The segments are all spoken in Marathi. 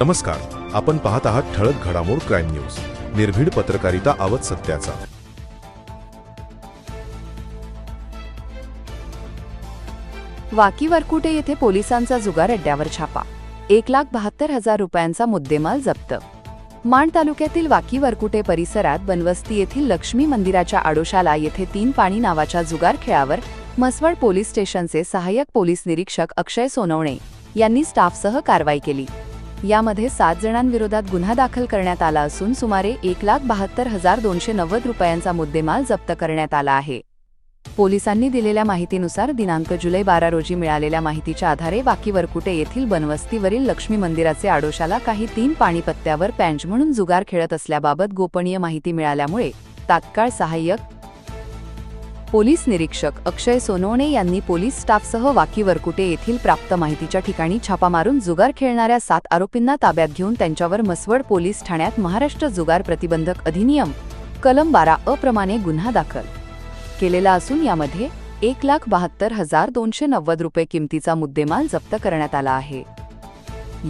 नमस्कार आपण पाहत आहात ठळक घडामोड क्राईम न्यूज निर्भीड पत्रकारिता आवत सत्याचा. वाकी वरकुटे येथे पोलिसांचा जुगार अड्ड्यावर छापा. एक लाख बहात्तर हजार रुपयांचा मुद्देमाल जप्त. माण तालुक्यातील वाकी वरकुटे परिसरात बनवस्ती येथील लक्ष्मी मंदिराच्या आडोशाला येथे तीन पाणी नावाच्या जुगार खेळावर म्हसवड पोलीस स्टेशनचे सहाय्यक पोलीस निरीक्षक अक्षय सोनवणे यांनी स्टाफसह कारवाई केली. यामध्ये सात जणांविरोधात गुन्हा दाखल करण्यात आला असून सुमारे एक लाख बहात्तर हजार दोनशे नव्वद रुपयांचा मुद्देमाल जप्त करण्यात आला आहे. पोलिसांनी दिलेल्या माहितीनुसार दिनांक जुलै बारा रोजी मिळालेल्या माहितीच्या आधारे वाकीवरकुटे येथील बनवस्तीवरील लक्ष्मी मंदिराचे आडोशाला काही तीन पाणीपत्त्यावर पॅन्च म्हणून जुगार खेळत असल्याबाबत गोपनीय माहिती मिळाल्यामुळे तात्काळ सहाय्यक पोलीस निरीक्षक अक्षय सोनवणे यांनी पोलीस स्टाफसह वाकी वरकुटे येथील प्राप्त माहितीच्या ठिकाणी छापा मारून जुगार खेळणाऱ्या सात आरोपींना ताब्यात घेऊन त्यांच्यावर मसवड पोलीस ठाण्यात महाराष्ट्र जुगार प्रतिबंधक अधिनियम कलम बारा अप्रमाणे गुन्हा दाखल केलेला असून यामध्ये एक लाख बहात्तर हजार दोनशे नव्वद रुपये किमतीचा मुद्देमाल जप्त करण्यात आला आहे.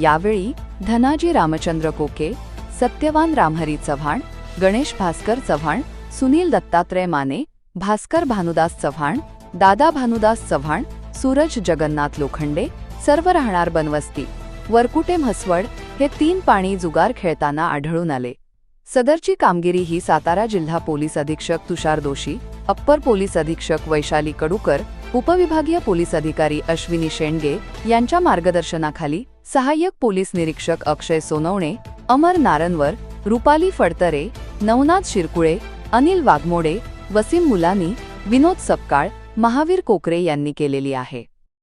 यावेळी धनाजी रामचंद्र कोके सत्यवान रामहरी चव्हाण गणेश भास्कर चव्हाण सुनील दत्तात्रय माने भास्कर भानुदास चव्हाण दादा भानुदास चव्हाण सूरज जगन्नाथ लोखंडे सर्व राहणार बनवस्ती. वरकुटे म्हसवड हे तीन पाणी जुगार खेळताना आढळून आले. सदरची कामगिरी ही सातारा जिल्हा पोलीस अधीक्षक तुषार दोशी अप्पर पोलीस अधीक्षक वैशाली कडूकर उपविभागीय पोलीस अधिकारी अश्विनी शेंडगे यांच्या मार्गदर्शनाखाली सहाय्यक पोलीस निरीक्षक अक्षय सोनवणे अमर नारनवर रुपाली फडतरे नवनाथ शिरकुळे अनिल वाघमोडे वसीम मुलानी विनोद सपकाळ महावीर कोकरे यांनी केलेली आहे.